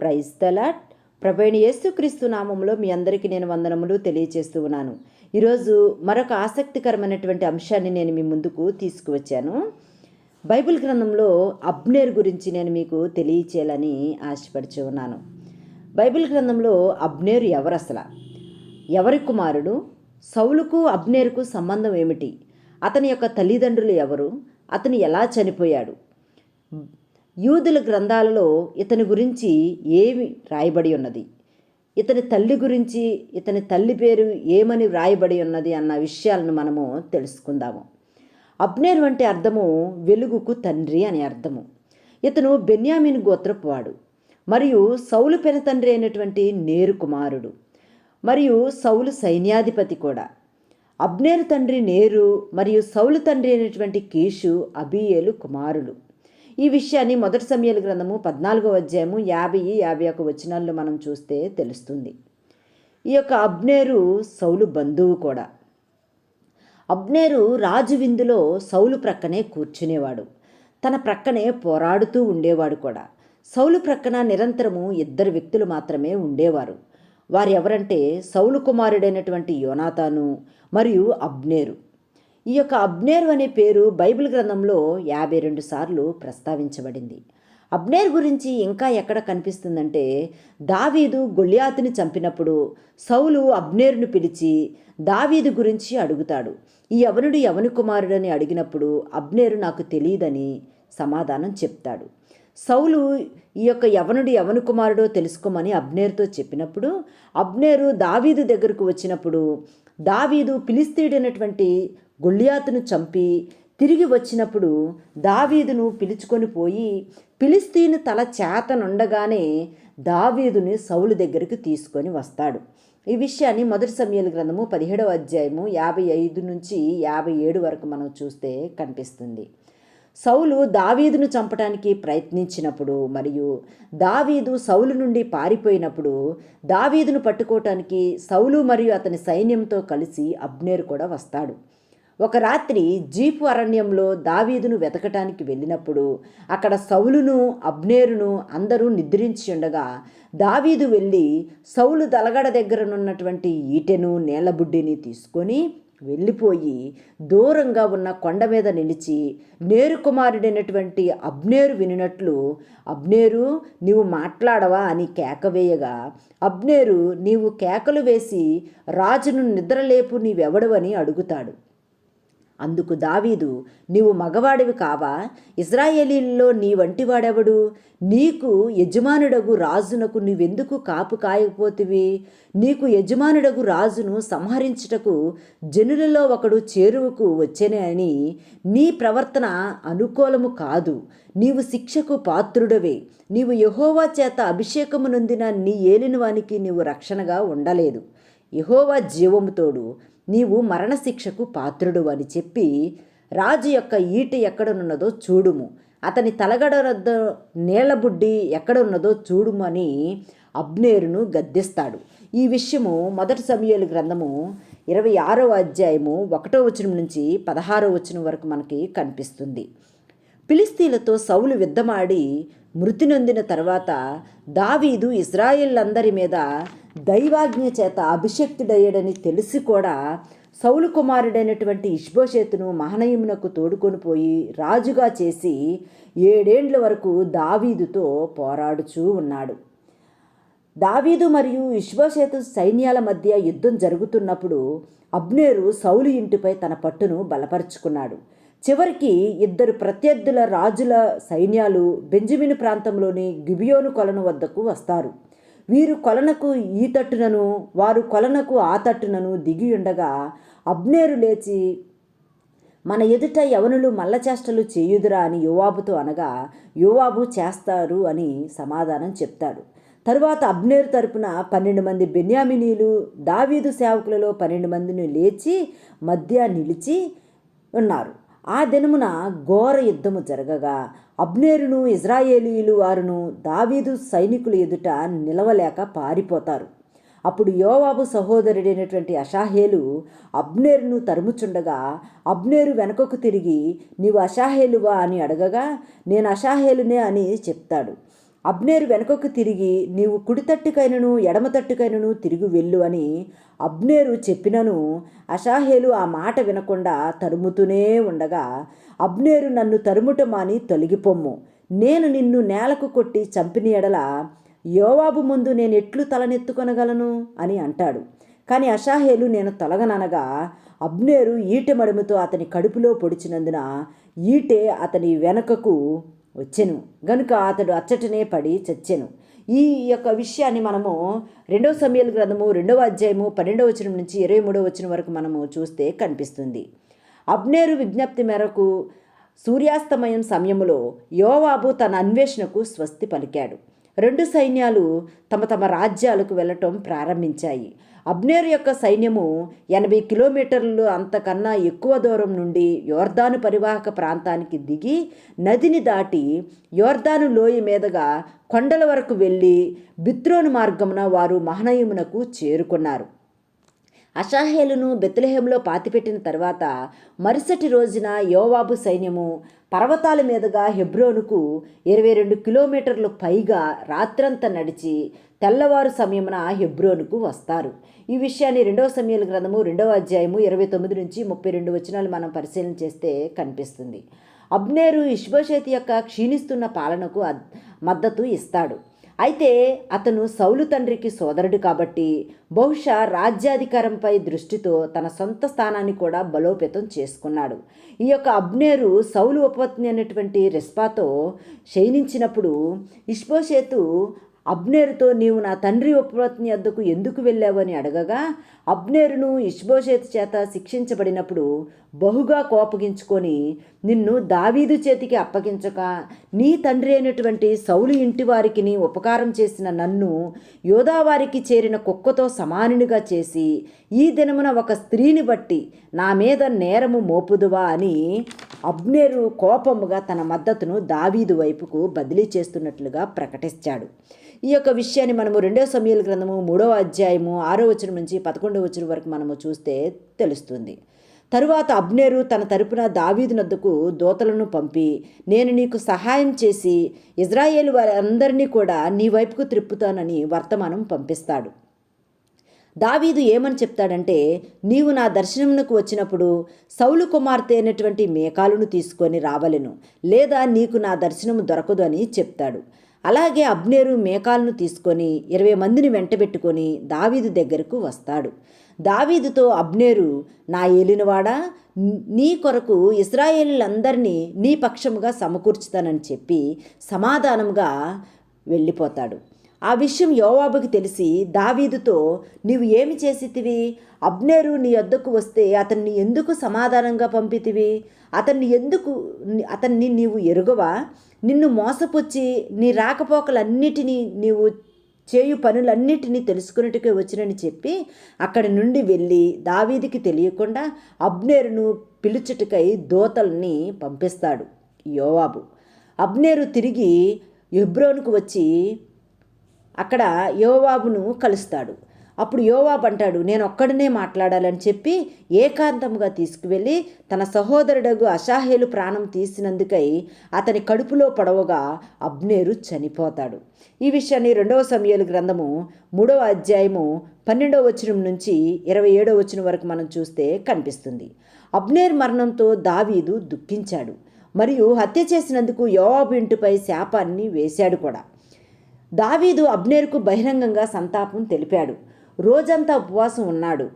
Praise తలాట్ ప్రభైన యేసుక్రీస్తు నామంలో మీ అందరికీ నేను వందనములు తెలియజేస్తూ ఉన్నాను. ఈరోజు మరొక ఆసక్తికరమైనటువంటి అంశాన్ని నేను మీ ముందుకు తీసుకువచ్చాను. బైబిల్ గ్రంథంలో అబ్నేర్ గురించి నేను మీకు తెలియచేయాలని ఆశపడుచు ఉన్నాను. బైబిల్ గ్రంథంలో అబ్నేరు ఎవరు అసలు ఎవరి కుమారుడు? సౌలుకు అబ్నేరుకు సంబంధం ఏమిటి? అతని యొక్క తల్లిదండ్రులు ఎవరు? అతను ఎలా చనిపోయాడు? యూదుల గ్రంథాలలో ఇతని గురించి ఏమి రాయబడి ఉన్నది? ఇతని తల్లి గురించి ఇతని తల్లి పేరు ఏమని వ్రాయబడి ఉన్నది అన్న విషయాలను మనము తెలుసుకుందాము. అబ్నేర్ వంటి అర్థము వెలుగుకు తండ్రి అని అర్థము. ఇతను బెన్యామిన్ గోత్రపు వాడు. మరియు సౌలు పెన తండ్రి అయినటువంటి నేరు కుమారుడు. మరియు సౌలు సైన్యాధిపతి కూడా. అబ్నేరు తండ్రి నేరు మరియు సౌలు తండ్రి అయినటువంటి కీషు అబియేలు కుమారుడు ఈ విషయాన్ని మొదటి సమయాల గ్రంథము పద్నాలుగో అధ్యాయము యాభై యాభై ఒక వచనాల్లో మనం చూస్తే తెలుస్తుంది. ఈ యొక్క అబ్నేరు సౌలు బంధువు కూడా. అబ్నేరు రాజు విందులో సౌలు ప్రక్కనే కూర్చునేవాడు. తన ప్రక్కనే పోరాడుతూ ఉండేవాడు కూడా. సౌలు ప్రక్కన నిరంతరము ఇద్దరు వ్యక్తులు మాత్రమే ఉండేవారు. వారు ఎవరంటే సౌలు కుమారుడైనటువంటి యోనాతాను మరియు అబ్నేరు. ఈ యొక్క అబ్నేరు అనే పేరు బైబిల్ గ్రంథంలో యాభై రెండు సార్లు ప్రస్తావించబడింది. అబ్నేర్ గురించి ఇంకా ఎక్కడ కనిపిస్తుందంటే దావీదు గొల్యాతుని చంపినప్పుడు సౌలు అబ్నేరును పిలిచి దావీదు గురించి అడుగుతాడు. ఈ యవనుడు యవని కుమారుడని అడిగినప్పుడు అబ్నేరు నాకు తెలియదని సమాధానం చెప్తాడు. సౌలు ఈ యొక్క యవనుడు యవను కుమారుడో తెలుసుకోమని అబ్నేరుతో చెప్పినప్పుడు అబ్నేరు దావీదు దగ్గరకు వచ్చినప్పుడు దావీదు పిలిస్తీడైనటువంటి గొల్లియాతును చంపి తిరిగి వచ్చినప్పుడు దావీదును పిలుచుకొని పోయి పిలిస్తీను తల చేతనుండగానే దావీదుని సౌలు దగ్గరికి తీసుకొని వస్తాడు. ఈ విషయాన్ని మొదటి సమయాల గ్రంథము పదిహేడవ అధ్యాయము యాభై ఐదు నుంచి యాభై ఏడు వరకు మనం చూస్తే కనిపిస్తుంది. సౌలు దావీదును చంపడానికి ప్రయత్నించినప్పుడు మరియు దావీదు సౌలు నుండి పారిపోయినప్పుడు దావీదును పట్టుకోవటానికి సౌలు మరియు అతని సైన్యంతో కలిసి అబ్నేరు కూడా వస్తాడు. ఒక రాత్రి జీపు అరణ్యంలో దావీదును వెతకటానికి వెళ్ళినప్పుడు అక్కడ సౌలును అబ్నేరును అందరూ నిద్రించి ఉండగా దావీదు వెళ్ళి సౌలు దలగడ దగ్గరనున్నటువంటి ఈటెను నేలబుడ్డిని తీసుకొని వెళ్ళిపోయి దూరంగా ఉన్న కొండ మీద నిలిచి నేరు కుమారుడైనటువంటి అబ్నేరు వినినట్లు అబ్నేరు నీవు మాట్లాడవా? అని కేకవేయగా అబ్నేరు నీవు కేకలు వేసి రాజును నిద్రలేపు నీవెవడవని అడుగుతాడు. అందుకు దావీదు నీవు మగవాడివి కావా? ఇజ్రాయేలీల్లో నీ వంటివాడెవడు? నీకు యజమానుడగు రాజునకు నీవెందుకు కాపు కాయకపోతివి? నీకు యజమానుడగు రాజును సంహరించుటకు జనులలో ఒకడు చేరువకు వచ్చేనే అని నీ ప్రవర్తన అనుకూలము కాదు. నీవు శిక్షకు పాత్రుడవే. నీవు యహోవా చేత అభిషేకము నొందిన నీ ఏలినవానికి నీవు రక్షణగా ఉండలేదు. యహోవా జీవముతోడు నీవు మరణశిక్షకు పాత్రుడు అని చెప్పి రాజు యొక్క ఈట ఎక్కడనున్నదో చూడుము. అతని తలగడరద్ద నీళ్ళబుడ్డి ఎక్కడున్నదో చూడుము అని అబ్నేరును గద్దిస్తాడు. ఈ విషయము మొదటి సమయాలు గ్రంథము ఇరవై ఆరో అధ్యాయము ఒకటో వచనం నుంచి పదహారో వచనం వరకు మనకి కనిపిస్తుంది. పిలిస్తీలతో సౌలు యుద్ధమాడి మృతి నొందిన తర్వాత దావీదు ఇజ్రాయిల్లందరి మీద దైవాజ్ఞ చేత అభిషక్తుడయ్యాడని తెలిసి కూడా సౌలు కుమారుడైనటువంటి ఇష్బోషేతును మహనయమునకు తోడుకొని పోయి రాజుగా చేసి ఏడేండ్ల వరకు దావీదుతో పోరాడుచూ ఉన్నాడు. దావీదు మరియు ఇష్బోషేతు సైన్యాల మధ్య యుద్ధం జరుగుతున్నప్పుడు అబ్నేరు సౌలు ఇంటిపై తన పట్టును బలపరుచుకున్నాడు. చివరికి ఇద్దరు ప్రత్యర్థుల రాజుల సైన్యాలు బెంజమిన్ ప్రాంతంలోని గిబియోను కొలను వద్దకు వస్తారు. వీరు కొలనకు ఈ తట్టునను వారు కొలనకు ఆ తట్టునను దిగి ఉండగా అబ్నేరు లేచి మన ఎదుట యవనులు మల్లచేష్టలు చేయుదురా అని యువాబుతో అనగా యువాబు చేస్తారు అని సమాధానం చెప్తాడు. తరువాత అబ్నేరు తరపున పన్నెండు మంది బెన్యామినీలు దావీదు సేవకులలో పన్నెండు మందిని లేచి మధ్య నిలిచి ఉన్నారు. ఆ దినమున ఘోర యుద్ధము జరగగా. అబ్నేరును ఇజ్రాయేలీలు వారును దావీదు సైనికుల ఎదుట నిలవలేక పారిపోతారు. అప్పుడు యోవాబు సహోదరుడైనటువంటి అషాహేలు అబ్నేరును తరుముచుండగా అబ్నేరు వెనుకకు తిరిగి నీవు అషాహేలువా? అని అడగగా నేను అషాహేలునే అని చెప్తాడు. అబ్నేరు వెనుకకు తిరిగి నీవు కుడి తట్టుకైనను ఎడమ తట్టుకైనను తిరిగి వెళ్ళు అని అబ్నేరు చెప్పినను అషాహేలు ఆ మాట వినకుండా తరుముతూనే ఉండగా అబ్నేరు నన్ను తరుముట మాని తొలగిపొమ్ము. నేను నిన్ను నేలకు కొట్టి చంపిన ఎడల యోవాబు ముందు నేను ఎట్లు తలనెత్తుకొనగలను? అని అంటాడు. కానీ అషాహేలు నేను తొలగననగా అబ్నేరు ఈటె మడుముతో అతని కడుపులో పొడిచినందున ఈటె అతని వెనకకు వచ్చెను. గనుక అతడు అచ్చటనే పడి చచ్చెను. ఈ యొక్క విషయాన్ని మనము రెండవ సమయాల గ్రంథము రెండవ అధ్యాయము పన్నెండవ వచనం నుంచి ఇరవై మూడవ వచనం వరకు మనము చూస్తే కనిపిస్తుంది. అబ్నేరు విజ్ఞప్తి మేరకు సూర్యాస్తమయం సమయములో యోవాబు తన అన్వేషణకు స్వస్తి పలికాడు. రెండు సైన్యాలు తమ తమ రాజ్యాలకు వెళ్ళటం ప్రారంభించాయి. అబ్నేర్ యొక్క సైన్యము ఎనభై కిలోమీటర్లు అంతకన్నా ఎక్కువ దూరం నుండి యోర్దాను పరివాహక ప్రాంతానికి దిగి నదిని దాటి యోర్దాను లోయ మీదుగా కొండల వరకు వెళ్ళి బిత్రోను మార్గమున వారు మహనయమునకు చేరుకున్నారు. అషాహేలును బెత్లెహేంలో పాతిపెట్టిన తర్వాత మరుసటి రోజున యోవాబు సైన్యము పర్వతాల మీదుగా హెబ్రోనుకు ఇరవై రెండు కిలోమీటర్లు పైగా రాత్రంతా నడిచి తెల్లవారు సమయమున హెబ్రోనుకు వస్తారు. ఈ విషయాన్ని రెండవ సమయాల గ్రంథము రెండవ అధ్యాయము ఇరవై తొమ్మిది నుంచి ముప్పై రెండు వచనాలు మనం పరిశీలన చేస్తే కనిపిస్తుంది. అబ్నేరు ఇష్బోషేతి యొక్క క్షీణిస్తున్న పాలనకు మద్దతు ఇస్తాడు. అయితే అతను సౌలు తండ్రికి సోదరుడు కాబట్టి బహుశా రాజ్యాధికారంపై దృష్టితో తన సొంత స్థానాన్ని కూడా బలోపేతం చేసుకున్నాడు. ఈ యొక్క అబ్నేరు సౌలు ఉపపత్ని అనేటువంటి రెస్పాతో క్షయించినప్పుడు ఇష్పోషేతు అబ్నేరుతో నీవు నా తండ్రి ఉపపత్ని వద్దకు ఎందుకు వెళ్ళావని అడగగా అబ్నేరును ఇష్బోషేతు చేత శిక్షించబడినప్పుడు బహుగా కోపగించుకొని నిన్ను దావీదు చేతికి అప్పగించక నీ తండ్రి అయినటువంటి సౌలు ఇంటి వారికి నీ ఉపకారం చేసిన నన్ను యోధావారికి చేరిన కుక్కతో సమానునిగా చేసి ఈ దినమున ఒక స్త్రీని బట్టి నా మీద నేరము మోపుదువా అని అబ్నేరు కోపముగా తన మద్దతును దావీదు వైపుకు బదిలీ చేస్తున్నట్లుగా ప్రకటించాడు. ఈ యొక్క విషయాన్ని మనము రెండవ సమయాల గ్రంథము మూడవ అధ్యాయము ఆరో వచనం నుంచి పదకొండవ వచనం వరకు మనము చూస్తే తెలుస్తుంది. తరువాత అబ్నేరు తన తరపున దావీదు నద్దకు దోతలను పంపి నేను నీకు సహాయం చేసి ఇజ్రాయేల్ వారందరినీ కూడా నీ వైపుకు త్రిప్పుతానని వర్తమానం పంపిస్తాడు. దావీదు ఏమని చెప్తాడంటే నీవు నా దర్శనమునకు వచ్చినప్పుడు సౌలు కుమార్తె అయినటువంటి మేకాలను తీసుకొని రావలెను లేదా నీకు నా దర్శనము దొరకదు అని చెప్తాడు. అలాగే అబ్నేరు మేకాలను తీసుకొని ఇరవై మందిని వెంటబెట్టుకొని దావీదు దగ్గరకు వస్తాడు. దావీదుతో అబ్నేరు నా ఏలినవాడా నీ కొరకు ఇస్రాయేలీలందరినీ నీ పక్షముగా సమకూర్చుతానని చెప్పి సమాధానంగా వెళ్ళిపోతాడు. ఆ విషయం యోవాబుకి తెలిసి దావీదుతో నీవు ఏమి చేసితివి? అబ్నేరు నీ వద్దకు వస్తే అతన్ని ఎందుకు సమాధానంగా పంపితివి? అతన్ని ఎందుకు అతన్ని నీవు ఎరుగవా? నిన్ను మోసపుచ్చి నీ రాకపోకలన్నిటినీ నీవు చేయు పనులన్నిటినీ తెలుసుకున్నట్టుకే వచ్చినని చెప్పి అక్కడి నుండి వెళ్ళి దావీదికి తెలియకుండా అబ్నేరును పిలుచుటకై దోతల్ని పంపిస్తాడు యోవాబు. అబ్నేరు తిరిగి యుబ్రోన్కు వచ్చి అక్కడ యోవాబును కలుస్తాడు. అప్పుడు యోవాబ్ అంటాడు నేను ఒక్కడనే మాట్లాడాలని చెప్పి ఏకాంతముగా తీసుకువెళ్ళి తన సహోదరుడగు అషాహేలు ప్రాణం తీసినందుకై అతని కడుపులో పడవగా అబ్నేరు చనిపోతాడు. ఈ విషయాన్ని రెండవ సమయాలు గ్రంథము మూడవ అధ్యాయము పన్నెండవ వచనం నుంచి ఇరవై ఏడవ వచనం వరకు మనం చూస్తే కనిపిస్తుంది. అబ్నేర్ మరణంతో దావీదు దుఃఖించాడు. మరియు హత్య చేసినందుకు యోవాబు ఇంటిపై శాపాన్ని వేశాడు కూడా. దావీదు అబ్నేర్కు బహిరంగంగా సంతాపం తెలిపాడు. రోజంతా ఉపవాసం ఉన్నాడు.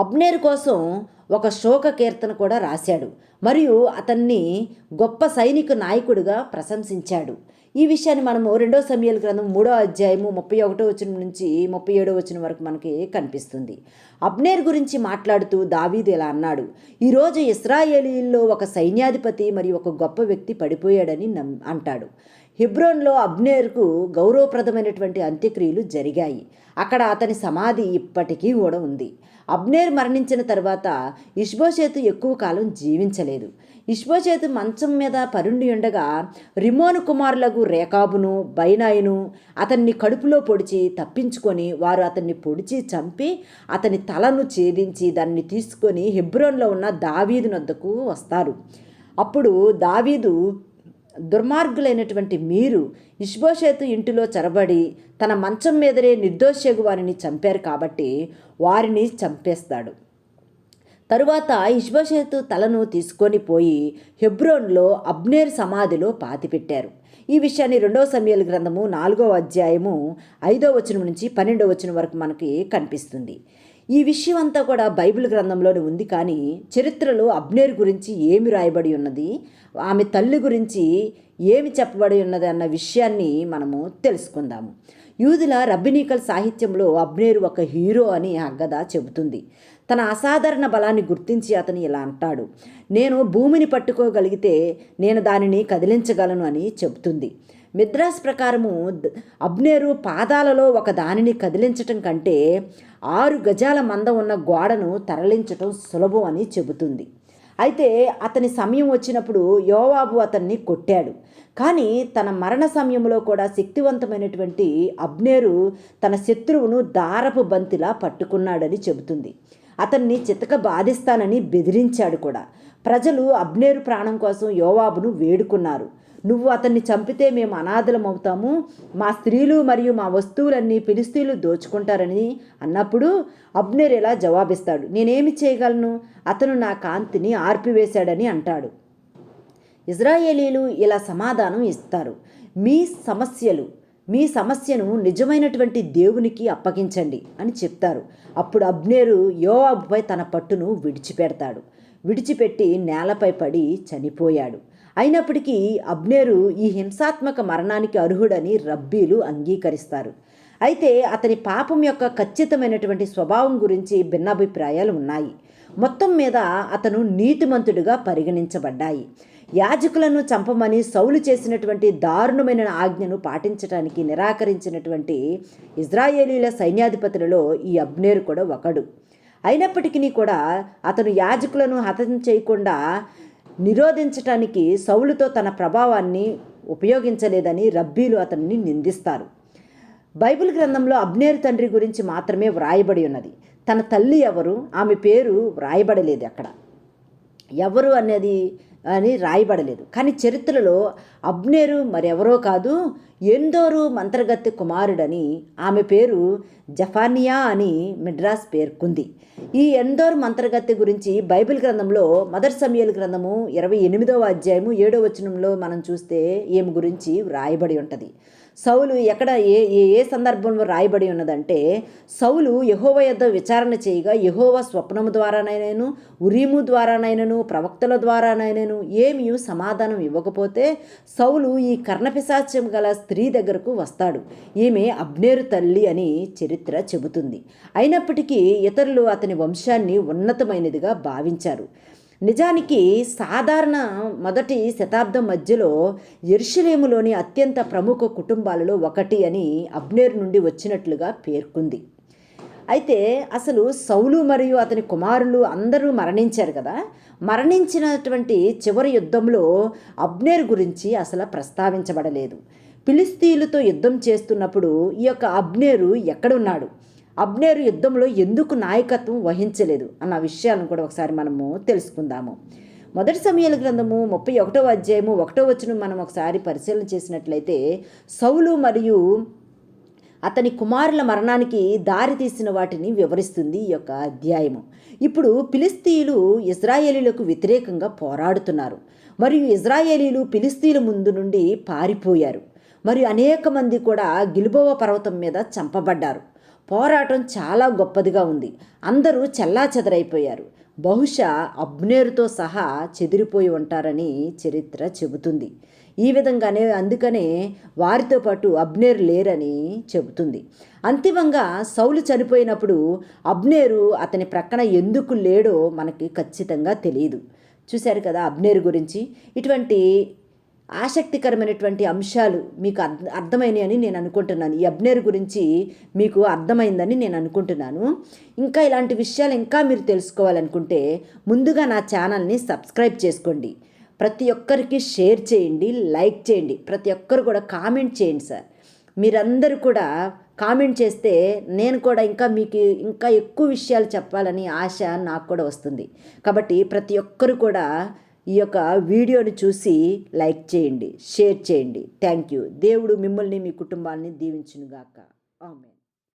అబ్నేర్ కోసం ఒక శోక కీర్తన కూడా రాశాడు. మరియు అతన్ని గొప్ప సైనిక నాయకుడిగా ప్రశంసించాడు. ఈ విషయాన్ని మనము రెండో సమయాల గ్రంథం మూడో అధ్యాయము ముప్పై ఒకటో వచనం నుంచి ముప్పై ఏడో వచనం వరకు మనకి కనిపిస్తుంది. అబ్నేర్ గురించి మాట్లాడుతూ దావీదు ఇలా అన్నాడు. ఈరోజు ఇస్రాయేలీల్లో ఒక సైన్యాధిపతి మరియు ఒక గొప్ప వ్యక్తి పడిపోయాడని నమ్ అంటాడు. హెబ్రోన్లో అబ్నేర్కు గౌరవప్రదమైనటువంటి అంత్యక్రియలు జరిగాయి. అక్కడ అతని సమాధి ఇప్పటికీ కూడా ఉంది. అబ్నేర్ మరణించిన తర్వాత ఇష్బోషేతు ఎక్కువ కాలం జీవించలేదు. ఇష్బోషేతు మంచం మీద పరుండి ఉండగా రిమోను కుమారులకు రేకాబును బైనాయిను అతన్ని కడుపులో పొడిచి తప్పించుకొని వారు అతన్ని పొడిచి చంపి అతని తలను ఛేదించి దాన్ని తీసుకొని హెబ్రోన్లో ఉన్న దావీదు నద్దకు వస్తారు. అప్పుడు దావీదు దుర్మార్గులైనటువంటి మీరు ఇష్బోషేతు ఇంటిలో చొరబడి తన మంచం మీదనే నిర్దోషగు వారిని చంపారు కాబట్టి వారిని చంపేస్తాడు. తరువాత ఇష్బోషేతు తలను తీసుకొని పోయి హెబ్రోన్లో అబ్నేర్ సమాధిలో పాతిపెట్టారు. ఈ విషయాన్ని రెండవ సమయాల గ్రంథము నాలుగో అధ్యాయము ఐదో వచనం నుంచి పన్నెండో వచనం వరకు మనకి కనిపిస్తుంది. ఈ విషయం అంతా కూడా బైబిల్ గ్రంథంలోనే ఉంది. కానీ చరిత్రలో అబ్నేర్ గురించి ఏమి రాయబడి ఉన్నది? ఆమె తల్లి గురించి ఏమి చెప్పబడి ఉన్నది? అన్న విషయాన్ని మనము తెలుసుకుందాము. యూదుల రబ్బినీకల్ సాహిత్యంలో అబ్నేరు ఒక హీరో అని అగ్గద చెబుతుంది. తన అసాధారణ బలాన్ని గుర్తించి అతను ఇలా అంటాడు. నేను భూమిని పట్టుకోగలిగితే నేను దానిని కదిలించగలను అని చెబుతుంది. మిద్రాస్ ప్రకారము అబ్నేరు పాదాలలో ఒక దానిని కదిలించటం కంటే ఆరు గజాల మందం ఉన్న గోడను తరలించటం సులభం అని చెబుతుంది. అయితే అతని సమయం వచ్చినప్పుడు యోవాబు అతన్ని కొట్టాడు. కానీ తన మరణ సమయంలో కూడా శక్తివంతమైనటువంటి అబ్నేరు తన శత్రువును దారపు బంతిలా పట్టుకున్నాడని చెబుతుంది. అతన్ని చితక బాధిస్తానని బెదిరించాడు కూడా. ప్రజలు అబ్నేరు ప్రాణం కోసం యోవాబును వేడుకున్నారు. నువ్వు అతన్ని చంపితే మేము అనాథలం అవుతాము. మా స్త్రీలు మరియు మా వస్తువులన్నీ ఫిలిస్తీన్లు దోచుకుంటారని అన్నప్పుడు అబ్నేర్ ఇలా జవాబిస్తాడు? నేనేమి చేయగలను? అతను నా కాంతిని ఆర్పివేశాడని అంటాడు. ఇజ్రాయేలీలు ఇలా సమాధానం ఇస్తారు. మీ సమస్యలు మీ సమస్యను నిజమైనటువంటి దేవునికి అప్పగించండి అని చెప్తారు. అప్పుడు అబ్నేరు యోవాబుపై తన పట్టును విడిచిపెడతాడు. విడిచిపెట్టి నేలపై పడి చనిపోయాడు. అయినప్పటికీ అబ్నేరు ఈ హింసాత్మక మరణానికి అర్హుడని రబ్బీలు అంగీకరిస్తారు. అయితే అతని పాపం యొక్క ఖచ్చితమైనటువంటి స్వభావం గురించి భిన్నాభిప్రాయాలు ఉన్నాయి. మొత్తం మీద అతను నీతిమంతుడిగా పరిగణించబడ్డాయి. యాజకులను చంపమని సౌలు చేసినటువంటి దారుణమైన ఆజ్ఞను పాటించడానికి నిరాకరించినటువంటి ఇజ్రాయేలీల సైన్యాధిపతులలో ఈ అబ్నేరు కూడా ఒకడు. అయినప్పటికీ కూడా అతను యాజకులను హతం చేయకుండా నిరోధించటానికి సౌలుతో తన ప్రభావాన్ని ఉపయోగించలేదని రబ్బీలు అతన్ని నిందిస్తారు. బైబిల్ గ్రంథంలో అబ్నేరు తండ్రి గురించి మాత్రమే వ్రాయబడి ఉన్నది. తన తల్లి ఎవరు? ఆమె పేరు వ్రాయబడలేదు అక్కడ. ఎవరు అనేది అని రాయబడలేదు. కానీ చరిత్రలో అబ్నేరు మరెవరో కాదు ఎందోరు మంత్రగత్తె కుమారుడని ఆమె పేరు జఫానియా అని మిడ్రాస్ పేర్కొంది. ఈ ఎందోరు మంత్రగత్తె గురించి బైబిల్ గ్రంథంలో మదర్ సమయల్ గ్రంథము ఇరవై ఎనిమిదవ అధ్యాయము ఏడో వచనంలో మనం చూస్తే ఏమి గురించి వ్రాయబడి ఉంటుంది. సౌలు ఎక్కడ ఏ ఏ ఏ సందర్భంలో రాయబడి ఉన్నదంటే సౌలు యహోవ యొద్ద విచారణ చేయగా యహోవ స్వప్నము ద్వారానైనను ఉరీము ద్వారానైనను ప్రవక్తల ద్వారానైనను ఏమీ సమాధానం ఇవ్వకపోతే సౌలు ఈ కర్ణపిశాచ్యం గల స్త్రీ దగ్గరకు వస్తాడు. ఈమె అబ్నేరు తల్లి అని చరిత్ర చెబుతుంది. అయినప్పటికీ ఇతరులు అతని వంశాన్ని ఉన్నతమైనదిగా భావించారు. నిజానికి సాధారణ మొదటి శతాబ్దం మధ్యలో ఎరుషలేములోని అత్యంత ప్రముఖ కుటుంబాలలో ఒకటి అని అబ్నేర్ నుండి వచ్చినట్లుగా పేర్కొంది. అయితే అసలు సౌలు మరియు అతని కుమారులు అందరూ మరణించారు కదా? మరణించినటువంటి చివరి యుద్ధంలో అబ్నేర్ గురించి అసలు ప్రస్తావించబడలేదు. ఫిలిస్తీన్లతో యుద్ధం చేస్తున్నప్పుడు ఈ యొక్క అబ్నేరు ఎక్కడున్నాడు? అబ్నేరు యుద్ధంలో ఎందుకు నాయకత్వం వహించలేదు అన్న విషయాలను కూడా ఒకసారి మనము తెలుసుకుందాము. మొదటి సమయాల గ్రంథము ముప్పై ఒకటో అధ్యాయము ఒకటో వచ్చిన మనం ఒకసారి పరిశీలన చేసినట్లయితే సౌలు మరియు అతని కుమారుల మరణానికి దారి తీసిన వాటిని వివరిస్తుంది ఈ యొక్క అధ్యాయము. ఇప్పుడు ఫిలిస్తీయులు ఇజ్రాయేలీలకు వ్యతిరేకంగా పోరాడుతున్నారు. మరియు ఇజ్రాయేలీలు ఫిలిస్తీన్ల ముందు నుండి పారిపోయారు. మరియు అనేక మంది కూడా గిల్బోవ పర్వతం మీద చంపబడ్డారు. పోరాటం చాలా గొప్పదిగా ఉంది. అందరూ చెల్లా చెదరైపోయారు బహుశా అబ్నేరుతో సహా చెదిరిపోయి ఉంటారని చరిత్ర చెబుతుంది. ఈ విధంగానే అందుకనే వారితో పాటు అబ్నేరు లేరని చెబుతుంది. అంతిమంగా సౌలు చనిపోయినప్పుడు అబ్నేరు అతని ప్రక్కన ఎందుకు లేడో మనకి ఖచ్చితంగా తెలియదు చూశారు కదా అబ్నేరు గురించి? ఇటువంటి ఆసక్తికరమైనటువంటి అంశాలు మీకు అర్థ అని నేను అనుకుంటున్నాను. ఈ అబ్నేర్ గురించి మీకు అర్థమైందని నేను అనుకుంటున్నాను. ఇంకా ఇలాంటి విషయాలు ఇంకా మీరు తెలుసుకోవాలనుకుంటే ముందుగా నా ఛానల్ని సబ్స్క్రైబ్ చేసుకోండి. ప్రతి ఒక్కరికి షేర్ చేయండి లైక్ చేయండి. ప్రతి ఒక్కరు కూడా కామెంట్ చేయండి సార్. మీరందరూ కూడా కామెంట్ చేస్తే నేను కూడా ఇంకా మీకు ఇంకా ఎక్కువ విషయాలు చెప్పాలని ఆశ నాకు కూడా వస్తుంది. కాబట్టి ప్రతి ఒక్కరు కూడా ఈ యొక్క వీడియోని చూసి లైక్ చేయండి షేర్ చేయండి. థ్యాంక్ యూ దేవుడు మిమ్మల్ని మీ కుటుంబాన్ని దీవించునుగాక. ఆమె